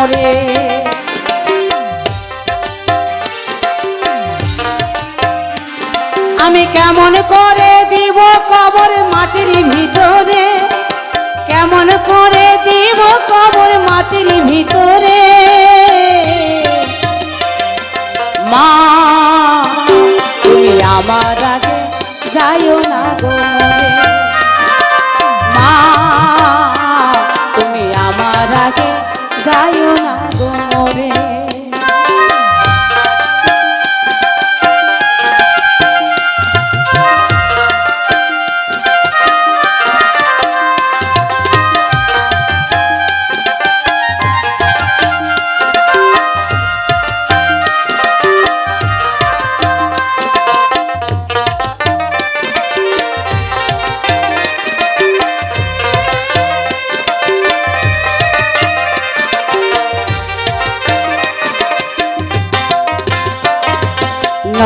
মরে আমি কেমন করে দিব কবর মাটির ভিতরে? কেমন করে দিব কবর মাটির ভিতরে? মা, তুমি আমার আগে যাইও না গো।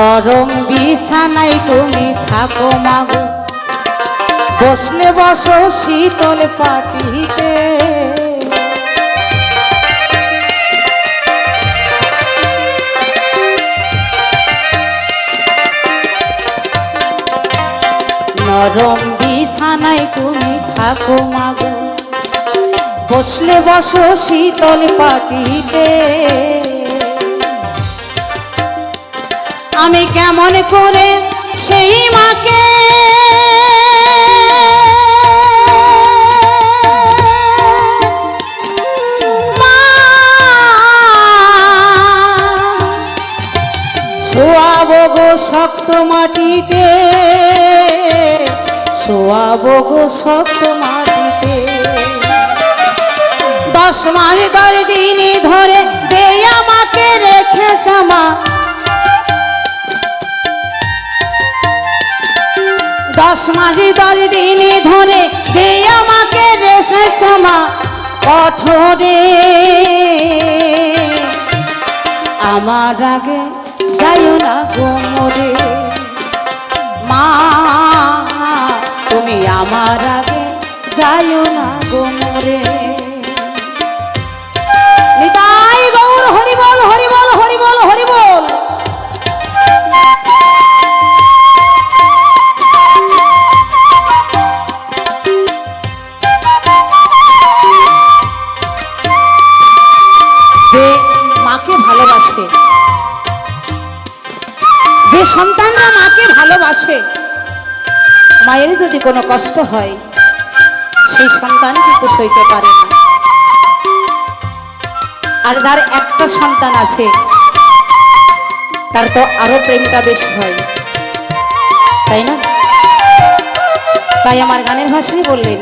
নরম বিছানায় তুমি থাকো মাগো। বসলে বসো শীতল পাটিতে। নরম বিছানায় তুমি থাকো মাগো। বসলে বসো শীতল পাটিতে। আমি কেমন করে সেই মাকে শক্ত মাটিতে, শোয়াবো গো শক্ত মাটিতে। দশ মাস দশ দিনই ধরে যে আমাকে রেখেছ মা দশ মাস দশ দিন ধরে যে আমাকে রেসেছ মা কঠোরে আমার আগে যাইও না কোমরে মা, তুমি আমার আগে যাইও না গোমরে মাকে ভালোবাসে। যে সন্তানরা মাকে ভালোবাসে, মায়ের যদি কোনো কষ্ট হয়, সেই সন্তান কিন্তু সইতে পারে না। আর যার একটা সন্তান আছে, তার তো আরও প্রেমটা বেশি হয়। তাই না? তাই আমার গানের ভাষায় বললেন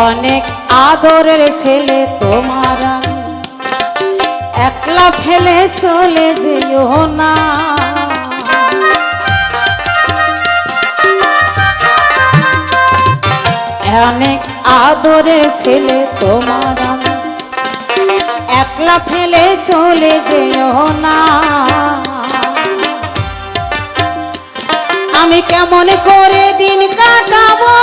অনেক আদরের ছেলে তোমার। একলা ফেলে চলে যেও না। অনেক আদরের ছেলে তোমার। একলা ফেলে চলে যেও না। আমি কেমন করে দিন কাটাবো?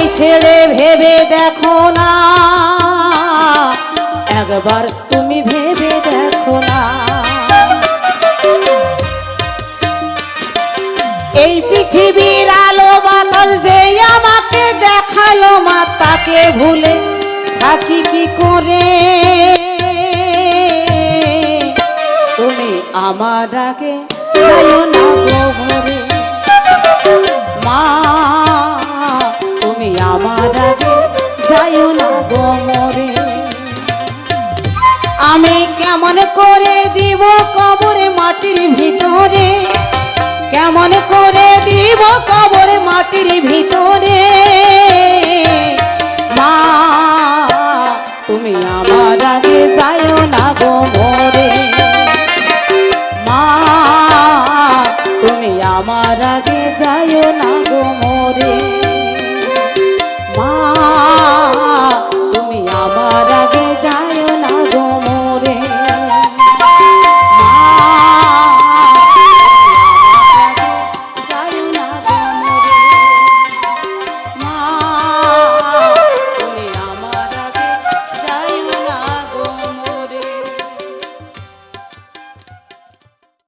তোমায় ছেড়ে ভেবে দেখো না। একবার তুমি ভেবে দেখো না। এই পৃথিবীর আলো বাতাস যে আমাকে দেখাল মা, তাকে ভুলে থাকি কি করে? তুমি আমার আগে না মা আগে যাইও না আমি কেমন করে দিব কবরে মাটির ভিতরে? কেমন করে দিব কবরে মাটির ভিতরে? মা, তুমি আমার আগে যাইও না গোমরে মা, তুমি আমার আগে যাইও না